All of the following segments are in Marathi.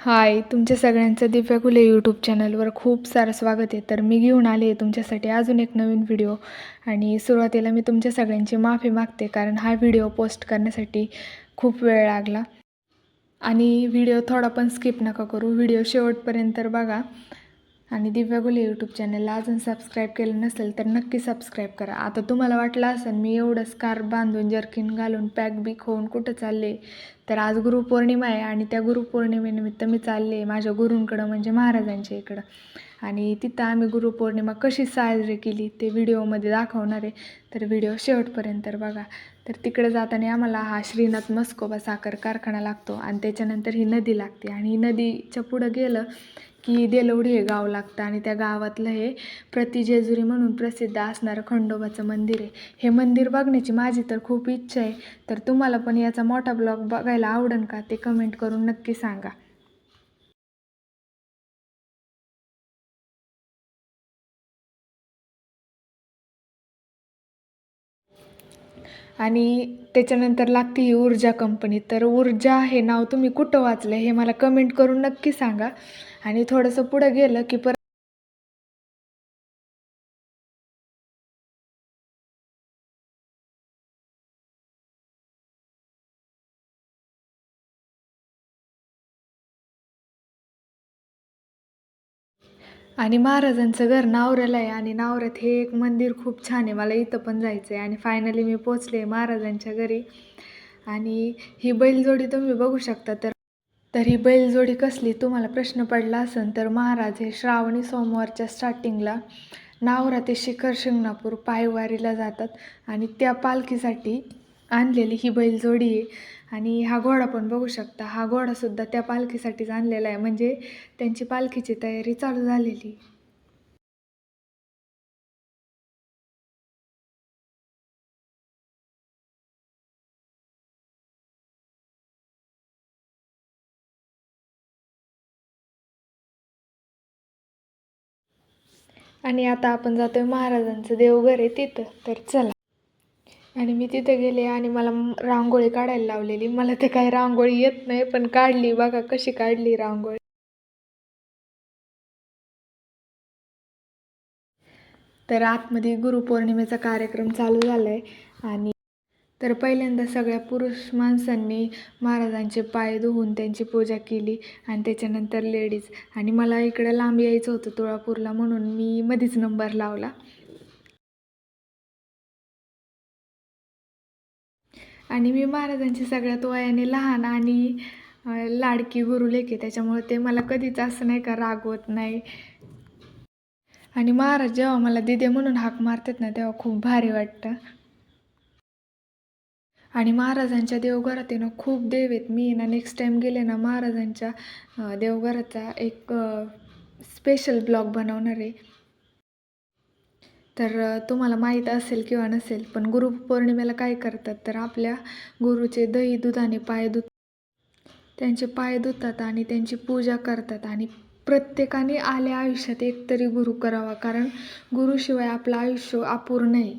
हाय तुमच्या सगळ्यांचं दिव्या खुले यूट्यूब चॅनलवर खूप सारं स्वागत आहे. तर मी घेऊन आले आहे तुमच्यासाठी अजून एक नवीन व्हिडिओ आणि सुरुवातीला मी तुमच्या सगळ्यांची माफी मागते कारण हा व्हिडिओ पोस्ट करण्यासाठी खूप वेळ लागला. आणि व्हिडिओ थोडा पण स्किप नका करू. व्हिडिओ शेवटपर्यंत तर बघा. आणि दिव्यागुले यूट्यूब चॅनलला अजून सबस्क्राईब केलं नसेल तर नक्की सबस्क्राईब करा. आता तुम्हाला वाटलं असेल मी एवढं स्कार्फ बांधून जर्किन घालून पॅक बीक होऊन कुठं चालले तर आज गुरुपौर्णिमा आहे आणि त्या गुरुपौर्णिमेनिमित्त मी चालले माझ्या गुरूंकडं म्हणजे महाराजांच्या इकडं. आणि तिथं आम्ही गुरुपौर्णिमा कशी साजरी केली ते व्हिडिओमध्ये दाखवणार आहे. तर व्हिडिओ शेवटपर्यंत तर बघा. तर तिकडे जाताना आम्हाला हा श्रीनाथ मस्कोबा साखर कारखाना लागतो आणि त्याच्यानंतर ही नदी लागते. आणि ही नदीच्या पुढं गेलं की देलवडी हे गाव लागतं आणि त्या गावातलं हे प्रतिजेजुरी म्हणून प्रसिद्ध असणारं खंडोबाचं मंदिर आहे. हे मंदिर बघण्याची माझी तर खूप इच्छा आहे. तर तुम्हाला पण याचा मोठा ब्लॉग बघायला आवडेल का ते कमेंट करून नक्की सांगा. आणि त्याच्यानंतर लागते ही ऊर्जा कंपनी. तर ऊर्जा हे नाव तुम्ही कुठं वाचलं हे मला कमेंट करून नक्की सांगा. आणि थोडंसं पुढं गेलं की परत आणि महाराजांचं घर नावऱ्याला आहे आणि नावऱ्यात हे एक मंदिर खूप छान आहे. मला इथं पण जायचं आहे आणि फायनली मी पोचले महाराजांच्या घरी. आणि ही बैलजोडी तुम्ही बघू शकता. तर तर ही बैलजोडी कसली? तुम्हाला प्रश्न पडला असेल तर महाराज हे श्रावणी सोमवारच्या स्टार्टिंगला नावरा ते शिखर शिंगणापूर पायवारीला जातात. आणि त्या पालखीसाठी आणलेली ही बैलजोडी आहे. आणि हा घोडा पण बघू शकता. हा घोडासुद्धा त्या पालखीसाठीच आणलेला आहे. म्हणजे त्यांची पालखीची तयारी चालू झालेली आणि आता आपण जातोय महाराजांचं देवघर आहे तिथं. तर चला. आणि मी तिथे गेले आणि मला रांगोळी काढायला लावलेली. मला ते काही रांगोळी येत नाही पण काढली बघा कशी काढली रांगोळी. तर आतमध्ये गुरुपौर्णिमेचा कार्यक्रम चालू झाला आहे आणि तर पहिल्यांदा सगळ्या पुरुष माणसांनी महाराजांचे पाय धुवून त्यांची पूजा केली आणि त्याच्यानंतर लेडीज. आणि मला इकडं लांब यायचं होतं तुळापूरला म्हणून मी मध्येच नंबर लावला. आणि मी महाराजांची सगळ्यात वयाने लहान आणि लाडकी गुरुलेखे त्याच्यामुळे ते मला कधीच असं नाही का रागवत नाही. आणि महाराज जेव्हा मला दिदे म्हणून हाक मारतात ना तेव्हा खूप भारी वाटतं. आणि महाराजांच्या देवघरात ना खूप देव आहेत. मी ना नेक्स्ट टाईम गेले ना महाराजांच्या देवघराचा एक स्पेशल ब्लॉग बनवणार आहे. तर तुम्हाला माहीत असेल किंवा नसेल पण गुरुपौर्णिमेला काय करतात? तर आपल्या गुरुचे दही दुधाने पाय धुत त्यांचे पाय धुतात आणि त्यांची पूजा करतात आणि प्रत्येकाने आल्या आयुष्यात एकतरी गुरु करावा कारण गुरुशिवाय आपलं आयुष्य अपूर्ण आहे.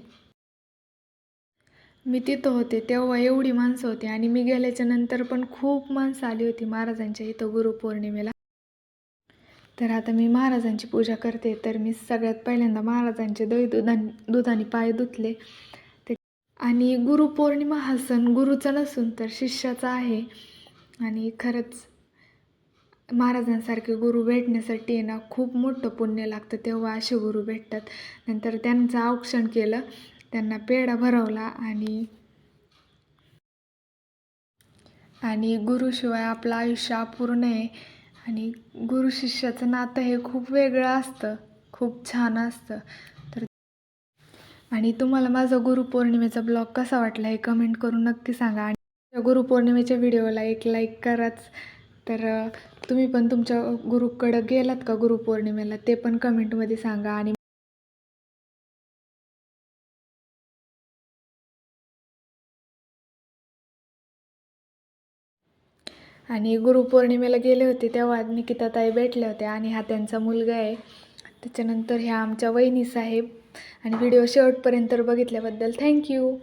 मी तिथं होते तेव्हा एवढी माणसं होती आणि मी गेल्याच्यानंतर पण खूप माणसं आली होती महाराजांच्या इथं गुरुपौर्णिमेला तर आता मी महाराजांची पूजा करते. तर मी सगळ्यात पहिल्यांदा महाराजांचे दही दुधा दुधाने पाय धुतले. ते आणि गुरुपौर्णिमा हा सण गुरुचा नसून तर शिष्याचा आहे. आणि खरंच महाराजांसारखे गुरु भेटण्यासाठी ना खूप मोठं पुण्य लागतं तेव्हा असे गुरु भेटतात. नंतर त्यांचं औक्षण केलं त्यांना पेढा भरवला आणि आणि गुरुशिवाय आपलं आयुष्य अपूर्ण आहे. आणि गुरु शिष्याचं नातं हे खूप वेगळं असतं खूप छान असतं. तर आणि तुम्हाला माझा गुरुपौर्णिमेचा ब्लॉग कसा वाटला हे कमेंट करून नक्की सांगा. आणि गुरुपौर्णिमेच्या व्हिडिओला एक लाईक कराच. तर तुम्ही पण तुमच्या गुरुकडं गेलात का गुरुपौर्णिमेला ते पण कमेंटमध्ये सांगा. आणि आणि गुरुपौर्णिमेला गेले होते तेव्हा निकिताताई भेटल्या होत्या आणि हा त्यांचा मुलगा आहे. त्याच्यानंतर ह्या आमच्या वहिनी साहेब. आणि व्हिडिओ शेवटपर्यंत बघितल्याबद्दल थँक्यू.